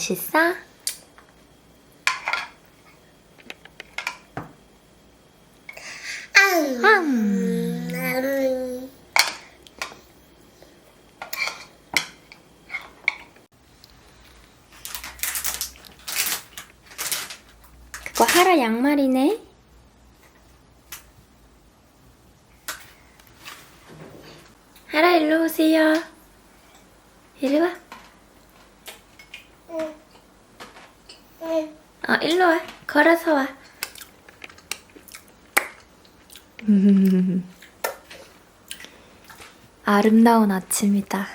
맛있어? 음. 그거 하라 양말이네. 하라 일로 오세요. 이리 와. 어, 일로 와. 걸어서 와. 아름다운 아침이다.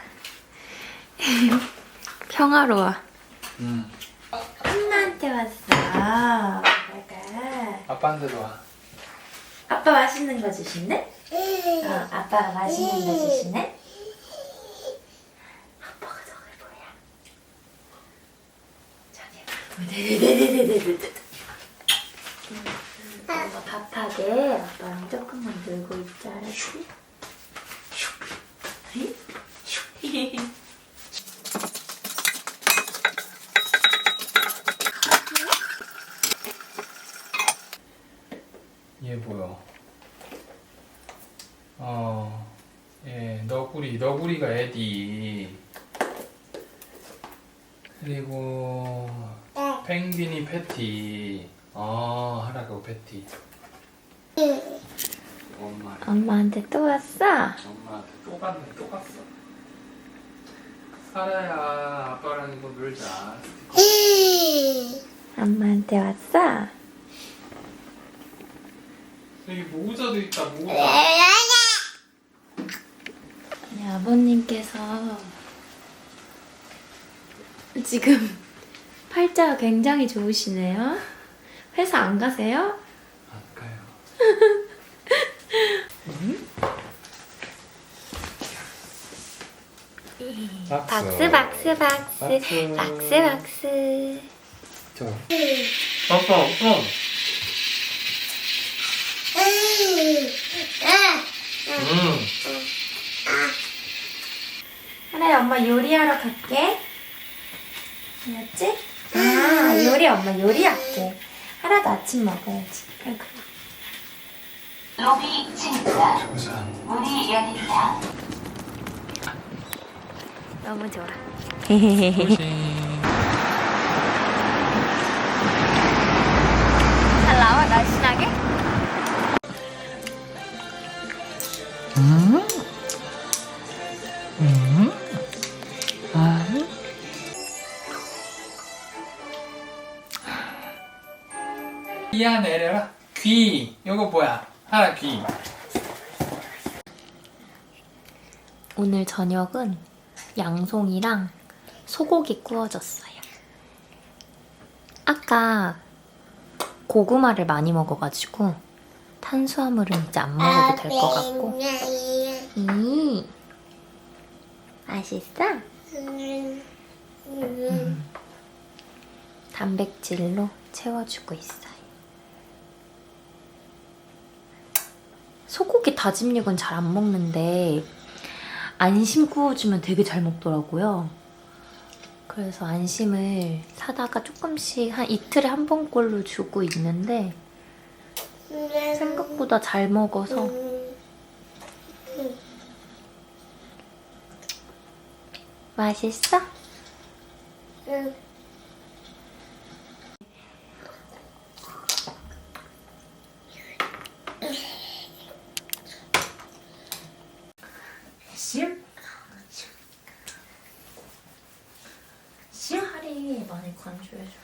평화로워. 응. 엄마한테 왔어. 아빠가. 아빠한테도 와. 아빠 맛있는 거 주신대? 어, 아빠가 맛있는 거 주시네? 아빠가 저걸 뭐야? 저기 네네네네네네 엄마 밥하게 아빠랑 조금만 놀고 있자 알았지? 얘 뭐야? 어, 예, 너구리, 너구리가 에디. 그리고 펭귄이 패티. 어, 하라고 패티. 엄마, 엄마한테 또 왔어? 엄마한테 또 갔네, 또 갔어. 살아야 아빠랑 이거 놀자. 엄마한테 왔어? 여기 모자도 있다, 모자. 네, 아버님께서 지금 팔자가 굉장히 좋으시네요. 회사 안 가세요? 안 가요. 박스 박스 박스 박스. 박스 저. 아빠, 아빠. 응. 하나야 엄마 요리하러 갈게 알았지? 아 요리 엄마 요리할게 하나도 아침 먹어야지 아이고. 로비. 조선. 문이 열립니다. 너무 좋아. 잘 나와 날씬하게? 음? 음? 귀야 내려라. 귀. 요거 뭐야? 하나 귀. 오늘 저녁은 양송이랑 소고기 구워줬어요. 아까 고구마를 많이 먹어가지고 탄수화물은 이제 안 먹어도 될 것 같고. 이 맛있어? 음. 단백질로 채워주고 있어요. 소고기 다짐 육은 잘 안 먹는데 안심 구워주면 되게 잘 먹더라고요. 그래서 안심을 사다가 조금씩 한 이틀에 한 번꼴로 주고 있는데 생각보다 잘 먹어서 맛있어? 많이 건조해져서